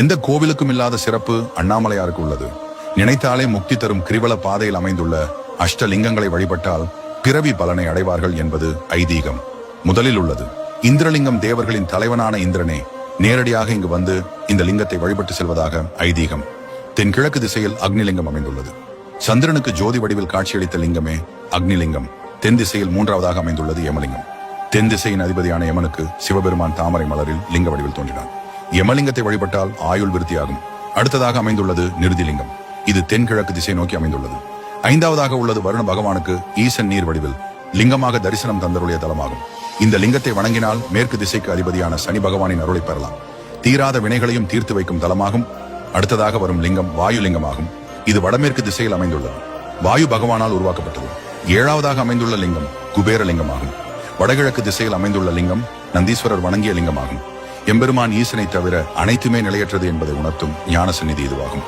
எந்த கோவிலுக்கும் இல்லாத சிறப்பு அண்ணாமலையாருக்கு உள்ளது. நினைத்தாலே முக்தி தரும் கிரிவல பாதையில் அமைந்துள்ள அஷ்டலிங்கங்களை வழிபட்டால் பிறவி பலனை அடைவார்கள் என்பது ஐதீகம். முதலில் உள்ளது இந்திரலிங்கம் தேவர்களின் தலைவனான இந்திரனே நேரடியாக இங்கு வந்து இந்த லிங்கத்தை வழிபட்டு செல்வதாக ஐதீகம். தென்கிழக்கு திசையில் அக்னிலிங்கம் அமைந்துள்ளது. சந்திரனுக்கு ஜோதி வடிவில் காட்சியளித்த லிங்கமே அக்னிலிங்கம். தென் திசையில் மூன்றாவதாக அமைந்துள்ளது யமலிங்கம். தென் திசையின் அதிபதியான யமனுக்கு சிவபெருமான் தாமரை மலரில் லிங்க வடிவில் தோன்றினார். யமலிங்கத்தை வழிபட்டால் ஆயுள் விருத்தியாகும். அடுத்ததாக அமைந்துள்ளது நிருதிலிங்கம். இது தென்கிழக்கு திசை நோக்கி அமைந்துள்ளது. ஐந்தாவதாக உள்ளது வருண பகவானுக்கு ஈசன் நீர் வடிவில். லிங்கமாக தரிசனம் தந்தருடைய தலமாகும். இந்த லிங்கத்தை வணங்கினால் மேற்கு திசைக்கு அதிபதியான சனி பகவானின் அருளை பெறலாம். தீராத வினைகளையும் தீர்த்து வைக்கும் தலமாகும். அடுத்ததாக வரும் லிங்கம் வாயு லிங்கமாகும் இது வடமேற்கு திசையில் அமைந்துள்ளது. வாயு பகவானால் உருவாக்கப்பட்டது. ஏழாவதாக அமைந்துள்ள லிங்கம் குபேர லிங்கமாகும். வடகிழக்கு திசையில் அமைந்துள்ள லிங்கம் நந்தீஸ்வரர் வணங்கிய லிங்கமாகும். எம்பெருமான் ஈசனை தவிர அனைத்துமே நிலையற்றது என்பதை உணர்த்தும் ஞான சந்நிதி இதுவாகும்.